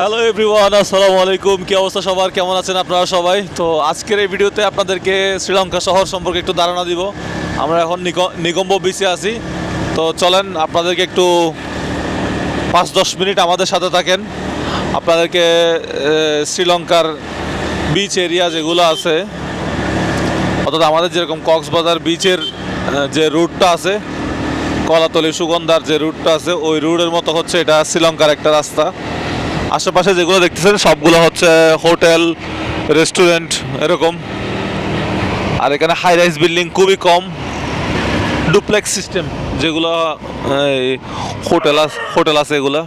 Hello everyone আসসালামু আলাইকুম। কি অবস্থা সবার? কেমন আছেন আপনারা সবাই? তো আজকের এই ভিডিওতে আপনাদেরকে শ্রীলঙ্কা শহর সম্পর্কে একটু ধারণা দিব। আমরা এখন নিগম্ব বিচে আছি। তো চলেন, আপনাদেরকে একটু পাঁচ দশ মিনিট আমাদের সাথে থাকেন। আপনাদেরকে শ্রীলঙ্কার বিচ এরিয়া যেগুলো আছে, অর্থাৎ আমাদের যেরকম কক্সবাজার বিচের যে রুটটা আছে, কলাতলি সুগন্ধার যে রুটটা আছে, ওই রুটের মতো হচ্ছে এটা শ্রীলঙ্কার একটা রাস্তা। আশেপাশে যেগুলো দেখতেছেন, সবগুলো হচ্ছে হোটেল, রেস্টুরেন্ট, এরকম। আর এখানে হাই রাইজ বিল্ডিং খুবই কম। ডুপ্লেক্স সিস্টেম যেগুলো হোটেল হোটেল আছে এগুলো।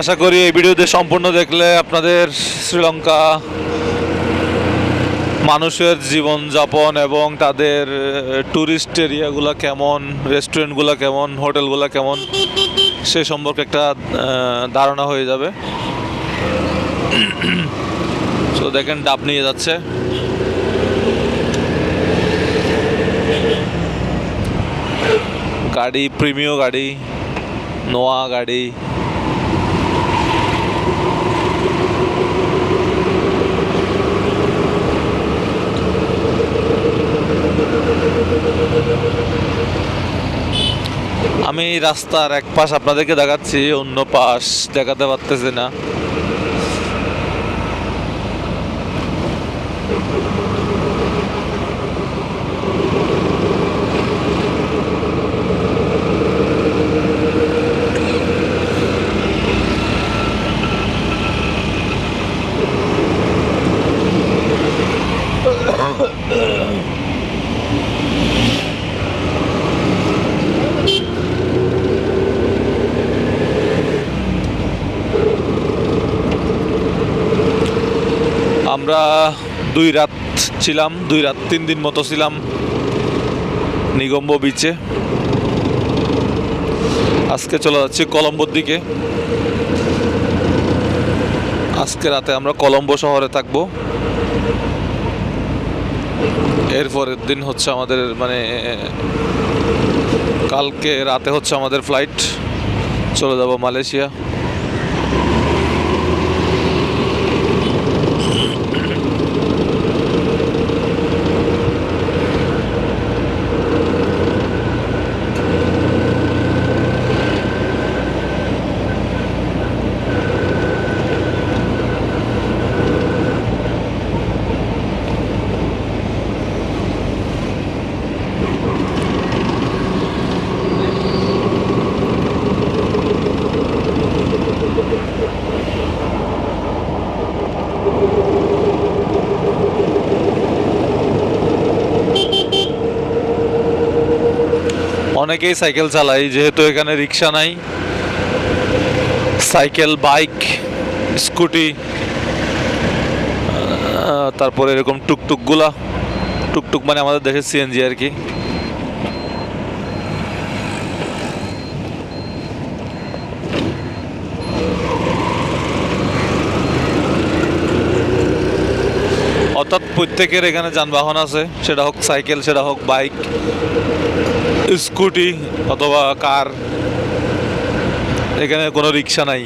আশা করি এই ভিডিওতে সম্পূর্ণ দেখলে আপনাদের শ্রীলঙ্কা মানুষের জীবনযাপন এবং তাদের ট্যুরিস্ট এরিয়াগুলো কেমন রেস্টুরেন্টগুলো কেমন হোটেলগুলো কেমন, সে সম্পর্কে একটা ধারণা হয়ে যাবে। তো দেখেন, ডাব নিয়ে যাচ্ছে। গাড়ি প্রিমিয় গাড়ি, নোয়া গাড়ি আমি রাস্তার এক পাশ আপনাদেরকে দেখাচ্ছি অন্য পাশ দেখাতে পারতেছি না। আমরা দুই রাত ছিলাম, দুই রাত তিন দিন মতো ছিলাম নিগম্ব বিচে আজকে চলে যাচ্ছি কলম্বোর দিকে। আজকে রাতে আমরা কলম্বো শহরে থাকব। এরপরের দিন হচ্ছে আমাদের মানে কালকে রাতে হচ্ছে আমাদের ফ্লাইট চলে যাব মালয়েশিয়া। অনেকেই সাইকেল চালায় যেহেতু এখানে রিক্সা নাই। সাইকেল, বাইক, স্কুটি তারপরে এরকম টুকটুকগুলা। টুকটুক মানে আমাদের দেশের সিএনজি আর কি। অর্থাৎ প্রত্যেকের এখানে যানবাহন আছে, সেটা হোক সাইকেল, সেটা হোক বাইক। স্কুটি অথবা কার, এখানে কোনো রিক্সা নাই।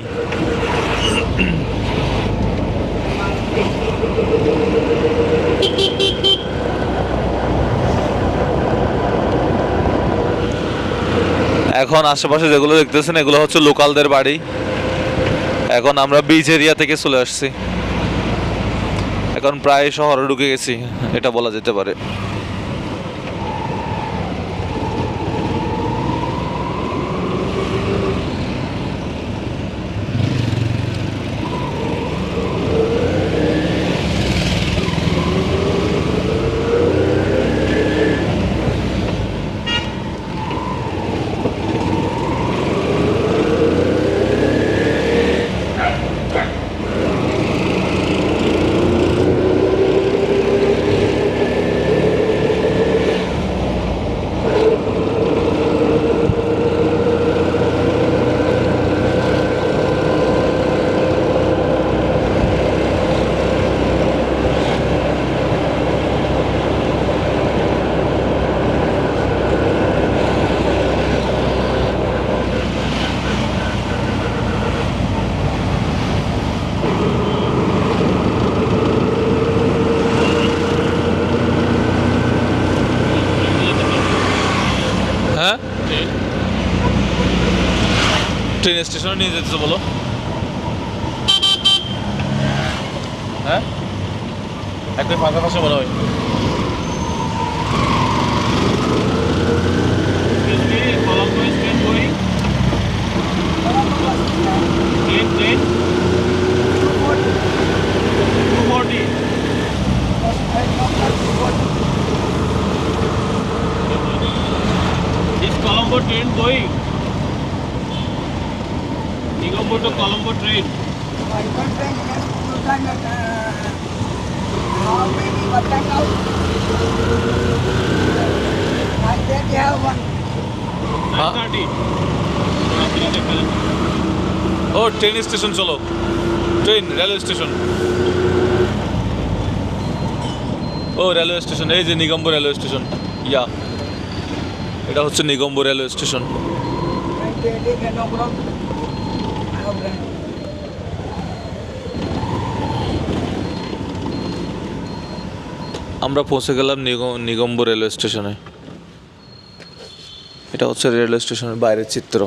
এখন আশেপাশে যেগুলো দেখতেছেন, এগুলো হচ্ছে লোকালদের বাড়ি। এখন আমরা বিচ এরিয়া থেকে চলে আসছি। এখন প্রায় শহরে ঢুকে গেছি, এটা বলা যেতে পারে। ট্রেন স্টেশনে নিয়ে যেতেছে বলো। হ্যাঁ? একদম ফাঁসে মনে হয়। Going. Train, train. 240. Is Colombo train going? Colombo to Colombo train. Huh? 9:30. ও ট্রেন স্টেশন চলো ট্রেন রেলওয়ে স্টেশন ও রেলওয়ে স্টেশন এই যে নিগম্ব রেলওয়ে স্টেশন ইয়া এটা হচ্ছে নিগম্ব রেলওয়ে স্টেশন আমরা পৌঁছে গেলাম নিগম নিগম্ব রেলওয়ে স্টেশনে। এটা হচ্ছে রেলওয়ে স্টেশনের বাইরের চিত্র।